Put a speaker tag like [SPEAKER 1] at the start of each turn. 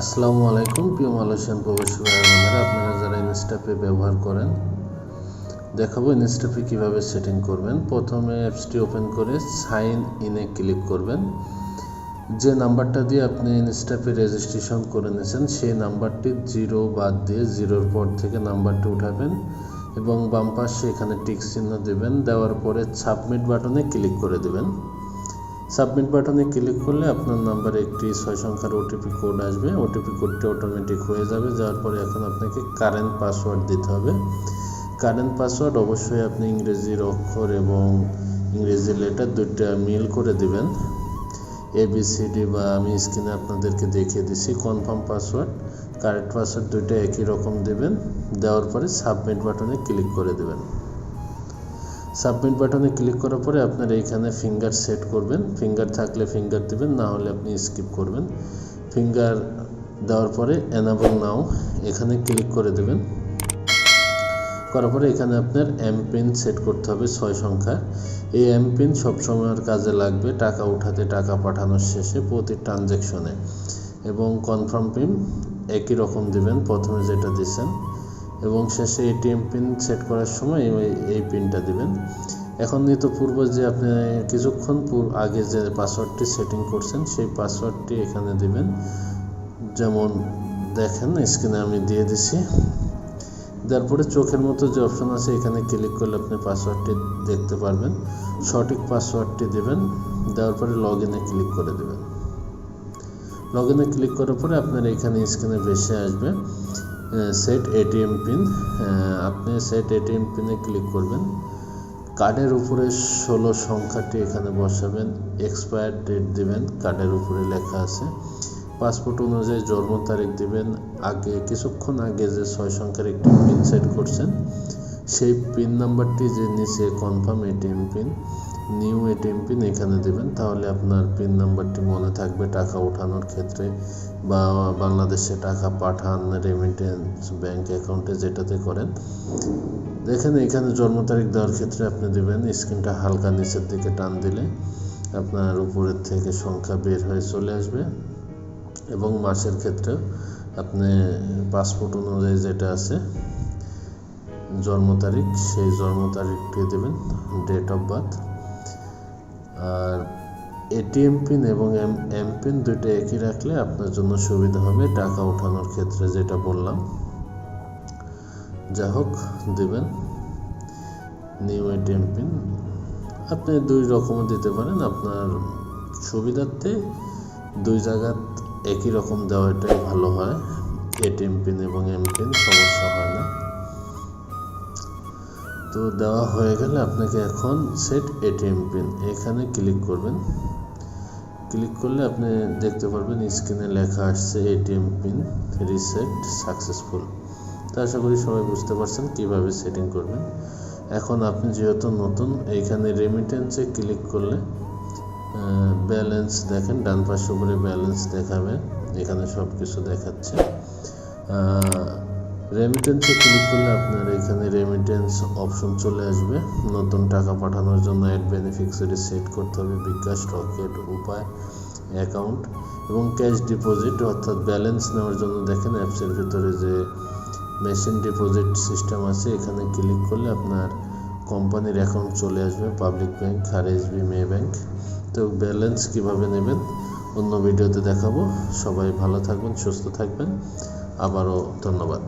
[SPEAKER 1] আসসালামু আলাইকুম, প্রিয় মালয়েশিয়ান প্রবাসী ভাই বোনেরা, আপনারা যারা ইনস্টাপে ব্যবহার করেন, দেখাবো ইনস্টাপে কীভাবে সেটিং করবেন। প্রথমে অ্যাপসটি ওপেন করে সাইন ইনে ক্লিক করবেন। যে নাম্বারটা দিয়ে আপনি ইনস্টাপে রেজিস্ট্রেশন করে নিয়েছেন, সেই নাম্বারটি জিরো বাদ দিয়ে জিরোর পর থেকে নাম্বারটি উঠাবেন এবং বাম পাশে এখানে টিক চিহ্ন দেবেন। দেওয়ার পরে সাবমিট বাটনে ক্লিক করে দেবেন। সাবমিট বাটনে ক্লিক করলে আপনার নাম্বারে একটি ছয় সংখ্যার ওটিপি কোড আসবে। ওটিপি কোডটি অটোমেটিক হয়ে যাবে যাওয়ার পরে এখন আপনাকে কারেন্ট পাসওয়ার্ড দিতে হবে। কারেন্ট পাসওয়ার্ড অবশ্যই আপনি ইংরেজির অক্ষর এবং ইংরেজি লেটার দুইটা মিল করে দিবেন। এবিসিডি বা আমি স্ক্রিনে আপনাদেরকে দেখিয়ে দিছি কনফার্ম পাসওয়ার্ড কারেন্ট পাসওয়ার্ড দুইটা একই রকম দেবেন। দেওয়ার পরে সাবমিট বাটনে ক্লিক করে দেবেন। সাবমিট বাটনে ক্লিক করার পরে আপনার এইখানে ফিঙ্গার সেট করবেন। ফিঙ্গার থাকলে ফিঙ্গার দিবেন, না হলে আপনি স্কিপ করবেন। ফিঙ্গার দেওয়ার পরে এনাবল নাও এখানে ক্লিক করে দেবেন। করার পরে এখানে আপনার এম পিন সেট করতে হবে ছয় সংখ্যা। এই এম পিন সবসময়ের কাজে লাগবে টাকা উঠাতে, টাকা পাঠানোর শেষে প্রতি ট্রানজ্যাকশনে এবং কনফার্ম পিন একই রকম দিবেন, প্রথমে যেটা দিচ্ছেন। এবং শেষে এটিএম পিন সেট করার সময় এই- পিনটা দিবেন। এখন নিত পূর্ব যে আপনি কিছুক্ষণ আগে যে পাসওয়ার্ডটি সেটিং করছেন, সেই পাসওয়ার্ডটি এখানে দিবেন। যেমন দেখেন স্ক্রিনে আমি দিয়ে দিছি। তারপরে চোখের মতো যে অপশন আছে, এখানে ক্লিক করলে আপনি পাসওয়ার্ডটি দেখতে পারবেন। সঠিক পাসওয়ার্ডটি দেবেন। দেওয়ার পরে লগ ইনে ক্লিক করে দেবেন। লগ ইনে ক্লিক করার পরে আপনার এখানে স্ক্রিনে ভেসে আসবে। সেট এটিএম পিন আপনি সেট এটিএম পিনে ক্লিক করবেন। কার্ডের উপরে ষোলো সংখ্যাটি এখানে বসাবেন এক্সপায়ার ডেট দিবেন কার্ডের উপরে লেখা আছে। পাসপোর্ট অনুযায়ী জন্ম তারিখ দিবেন, আগে, কিছুক্ষণ আগে যে ছয় সংখ্যার একটি পিন সেট করছেন, সেই পিন নাম্বারটি যে নিচে confirm ATM PIN new ATM PIN এখানে দেবেন, তাহলে আপনার পিন নাম্বারটি মনে থাকবে টাকা ওঠানোর ক্ষেত্রে বা বাংলাদেশে টাকা পাঠান রেমিটেন্স ব্যাংক অ্যাকাউন্টে যেটাতে করেন। দেখেন, এখানে জন্ম তারিখ দেওয়ার ক্ষেত্রে আপনি দেবেন, স্ক্রিনটা হালকা নিচের দিকে টান দিলে আপনার উপরের থেকে সংখ্যা বের হয়ে চলে আসবে এবং মাসের ক্ষেত্রে আপনি পাসপোর্ট অনুযায়ী যেটা আছে, জন্ম তারিখ, সেই জন্ম তারিখটি দেবেন date of birth ATM PIN এবং এম পিন দুইটা একই রাখলে আপনার জন্য সুবিধা হবে টাকা ওঠানোর ক্ষেত্রে যেটা বললাম। যা হোক, দেবেন। New ATM PIN. আপনি দুই রকমও দিতে পারেন। আপনার সুবিধার্থে দুই জায়গা একই রকম দেওয়াটাই ভালো হয়। এটিএম পিন এবং এম পিন, সমস্যা হয় না। তো দেওয়া হয়ে গেলে আপনাকে এখন সেট এটিএম পিন এখানে ক্লিক করবেন। ক্লিক করলে আপনি দেখতে পারবেন স্ক্রিনে লেখা আসছে এটিএম পিন রিসেট সাকসেসফুল তো আশা করি সবাই বুঝতে পারছেন কীভাবে সেটিং করবেন। এখন আপনি যেহেতু নতুন এইখানে রেমিটেন্সে ক্লিক করলে ব্যালেন্স দেখেন, ডান পাশে উপরে ব্যালেন্স দেখাবে, এখানে সব কিছু দেখাচ্ছে রেমিটেন্সে ক্লিক করলে আপনার এখানে রেমিটেন্স অপশন চলে আসবে। নতুন টাকা পাঠানোর জন্য অ্যাড বেনিফিক্সারি সেট করতে হবে। বিকাশ রকেট উপায় অ্যাকাউন্ট এবং ক্যাশ ডিপোজিট অর্থাৎ ব্যালেন্স নেওয়ার জন্য দেখেন অ্যাপসের ভিতরে যে মেশিন ডিপোজিট সিস্টেম আছে, এখানে ক্লিক করলে আপনার কোম্পানির অ্যাকাউন্ট চলে আসবে। পাবলিক ব্যাংক আর এসবি মে ব্যাংক তো ব্যালেন্স কীভাবে নেবেন? অন্য ভিডিওতে দেখাবো। সবাই ভালো থাকবেন, সুস্থ থাকবেন। আবারও ধন্যবাদ।